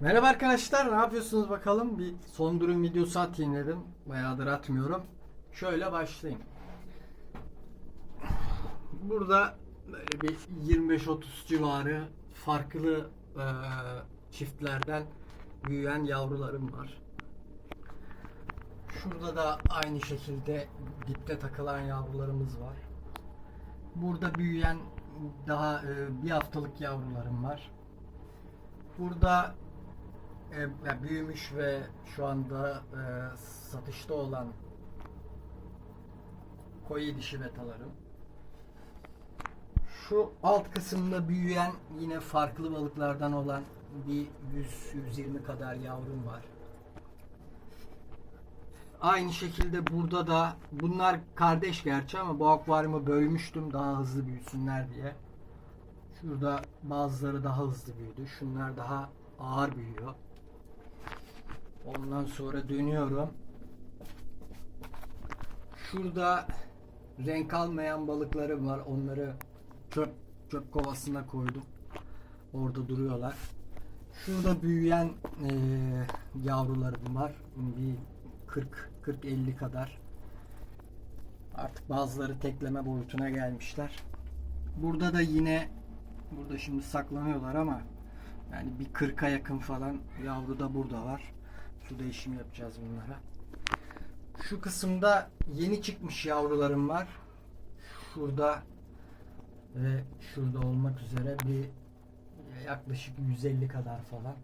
Merhaba arkadaşlar, ne yapıyorsunuz bakalım? Bir son durum videosu atayım dedim. Bayağıdır atmıyorum. Şöyle başlayayım. Burada böyle bir 25-30 civarı farklı eee, çiftlerden büyüyen yavrularım var. Şurada da aynı şekilde dipte takılan yavrularımız var. Burada büyüyen daha eee, bir haftalık yavrularım var. Burada e, büyümüş ve şu anda e, satışta olan koyu dişi betalarım. Şu alt kısımda büyüyen yine farklı balıklardan olan bir 100-120 kadar yavrum var. Aynı şekilde burada da bunlar kardeş gerçi ama bu akvaryumu bölmüştüm daha hızlı büyüsünler diye. Şurada bazıları daha hızlı büyüdü. Şunlar daha ağır büyüyor. Ondan sonra dönüyorum. Şurada renk almayan balıklarım var. Onları çöp çöp kovasına koydum. Orada duruyorlar. Şurada büyüyen eee yavrularım var. Bir 40 40 50 kadar. Artık bazıları tekleme boyutuna gelmişler. Burada da yine burada şimdi saklanıyorlar ama yani bir 40'a yakın falan yavru da burada var. Su değişimi yapacağız bunlara. Şu kısımda yeni çıkmış yavrularım var. Şurada ve şurada olmak üzere bir yaklaşık 150 kadar falan.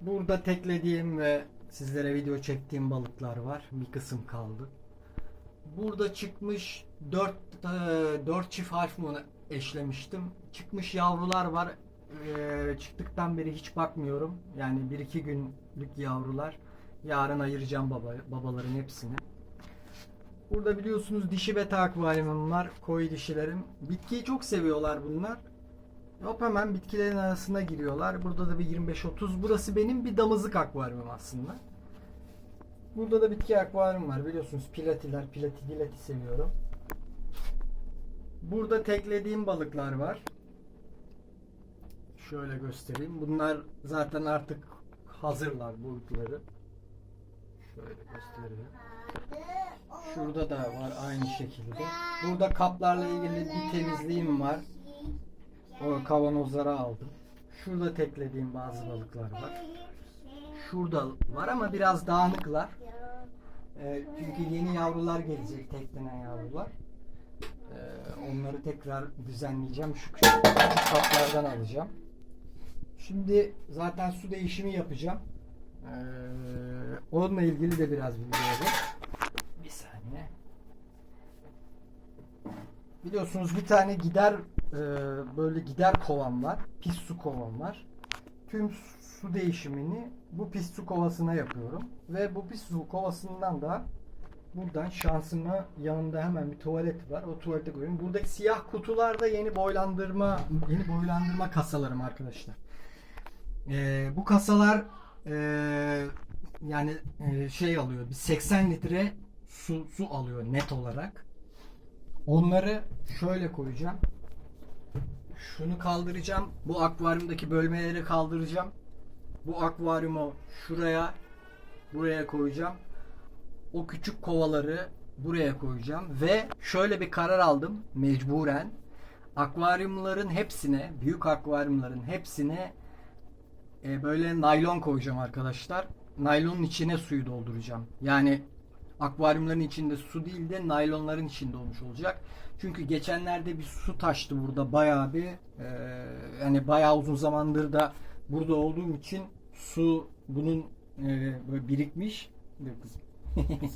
Burada teklediğim ve sizlere video çektiğim balıklar var. Bir kısım kaldı. Burada çıkmış 4 4 çift harf mı eşlemiştim. Çıkmış yavrular var. Ee, çıktıktan beri hiç bakmıyorum. Yani 1-2 günlük yavrular. Yarın ayıracağım baba, babaların hepsini. Burada biliyorsunuz dişi beta akvaryumum var. Koyu dişilerim. Bitkiyi çok seviyorlar bunlar. Hop hemen bitkilerin arasına giriyorlar. Burada da bir 25-30. Burası benim bir damızlık akvaryumum aslında. Burada da bitki akvaryum var. Biliyorsunuz platiler, platidilati seviyorum. Burada teklediğim balıklar var. Şöyle göstereyim. Bunlar zaten artık hazırlar boyutları. Şöyle göstereyim. Şurada da var aynı şekilde. Burada kaplarla ilgili bir temizliğim var. O kavanozlara aldım. Şurada teklediğim bazı balıklar var. Şurada var ama biraz dağınıklar. Ee, çünkü yeni yavrular gelecek, teklenen yavrular. Ee, onları tekrar düzenleyeceğim. Şu küçük kaplardan alacağım. Şimdi zaten su değişimi yapacağım. Ee, onunla ilgili de biraz bilgi vereyim. Bir saniye. Biliyorsunuz bir tane gider e, böyle gider kovam var. Pis su kovam var. Tüm su değişimini bu pis su kovasına yapıyorum. Ve bu pis su kovasından da buradan şansıma yanımda hemen bir tuvalet var. O tuvalete koyuyorum. Buradaki siyah kutularda yeni boylandırma yeni boylandırma kasalarım arkadaşlar. Ee, bu kasalar ee, yani ee, şey alıyor. Bir 80 litre su su alıyor net olarak. Onları şöyle koyacağım. Şunu kaldıracağım. Bu akvaryumdaki bölmeleri kaldıracağım. Bu akvaryumu şuraya buraya koyacağım. O küçük kovaları buraya koyacağım ve şöyle bir karar aldım mecburen. Akvaryumların hepsine, büyük akvaryumların hepsine e, böyle naylon koyacağım arkadaşlar. Naylonun içine suyu dolduracağım. Yani akvaryumların içinde su değil de naylonların içinde olmuş olacak. Çünkü geçenlerde bir su taştı burada bayağı bir e, yani bayağı uzun zamandır da burada olduğum için su bunun e, böyle birikmiş. Dur kızım.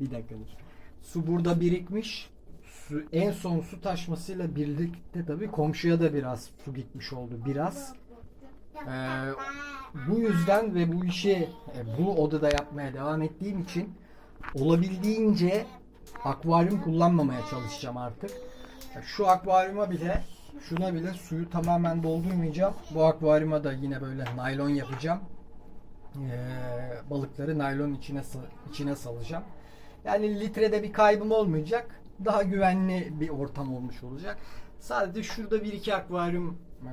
bir dakika dur. Su burada birikmiş. Su, en son su taşmasıyla birlikte tabii komşuya da biraz su gitmiş oldu biraz. Ee, bu yüzden ve bu işi e, bu odada yapmaya devam ettiğim için olabildiğince akvaryum kullanmamaya çalışacağım artık. Şu akvaryuma bile şuna bile suyu tamamen doldurmayacağım. Bu akvaryuma da yine böyle naylon yapacağım. Ee, balıkları naylon içine içine salacağım. Yani litrede bir kaybım olmayacak. Daha güvenli bir ortam olmuş olacak. Sadece şurada bir iki akvaryum e,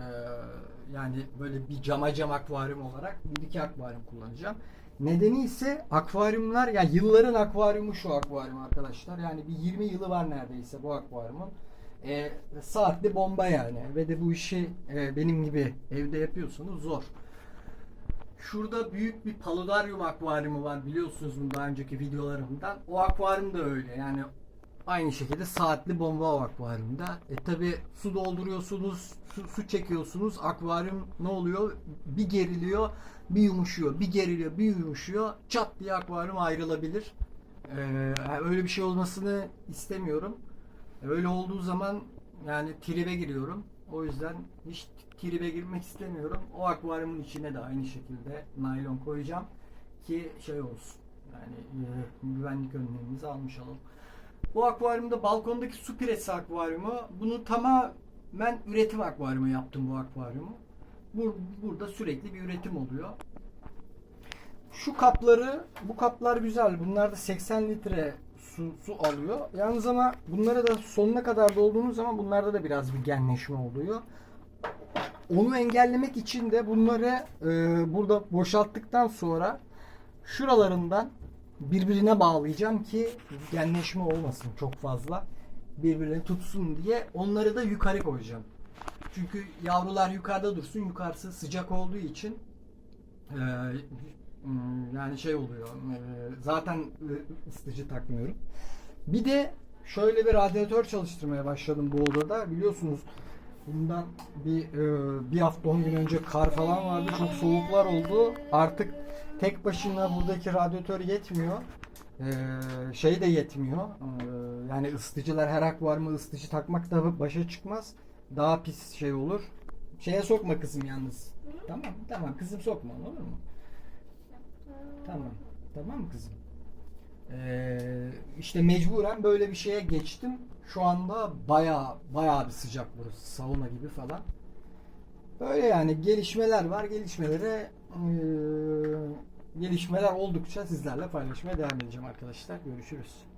yani böyle bir cama cam akvaryum olarak bir iki akvaryum kullanacağım. Nedeni ise akvaryumlar ya yılların akvaryumu şu akvaryum arkadaşlar. Yani bir 20 yılı var neredeyse bu akvaryumun. E, saatli bomba yani ve de bu işi e, benim gibi evde yapıyorsanız zor. Şurada büyük bir paludaryum akvaryumu var biliyorsunuz bunu daha önceki videolarımdan. O akvaryum da öyle yani aynı şekilde saatli bomba akvaryumda. E tabi su dolduruyorsunuz, su, su çekiyorsunuz. Akvaryum ne oluyor? Bir geriliyor, bir yumuşuyor, bir geriliyor, bir yumuşuyor. Çat diye akvaryum ayrılabilir. Ee, öyle bir şey olmasını istemiyorum. Öyle olduğu zaman yani tribe giriyorum. O yüzden hiç tribe girmek istemiyorum. O akvaryumun içine de aynı şekilde naylon koyacağım ki şey olsun. Yani e, güvenlik önlemimizi almış olalım. Bu akvaryumda balkondaki su piresi akvaryumu. Bunu tamamen üretim akvaryumu yaptım bu akvaryumu. Bur- burada sürekli bir üretim oluyor. Şu kapları, bu kaplar güzel. Bunlar da 80 litre su, su alıyor. Yalnız ama bunları da sonuna kadar dolduğunuz zaman bunlarda da biraz bir genleşme oluyor. Onu engellemek için de bunları e, burada boşalttıktan sonra şuralarından birbirine bağlayacağım ki genleşme olmasın çok fazla. Birbirini tutsun diye onları da yukarı koyacağım. Çünkü yavrular yukarıda dursun. Yukarısı sıcak olduğu için e, hmm, yani şey oluyor. e, zaten e, ısıtıcı takmıyorum. Bir de şöyle bir radyatör çalıştırmaya başladım bu odada. Biliyorsunuz bundan bir e, bir hafta 10 gün önce kar falan vardı. Çok soğuklar oldu. Artık tek başına buradaki radyatör yetmiyor. Ee, şey de yetmiyor. Ee, yani ısıtıcılar her akvaryuma ısıtıcı takmak da başa çıkmaz. Daha pis şey olur. Şeye sokma kızım yalnız. Tamam tamam kızım sokma olur mu? Tamam. Tamam mı kızım? Ee, işte mecburen böyle bir şeye geçtim. Şu anda baya baya bir sıcak burası. Sauna gibi falan. Böyle yani gelişmeler var. Gelişmelere eee, gelişmeler oldukça sizlerle paylaşmaya devam edeceğim arkadaşlar. Görüşürüz.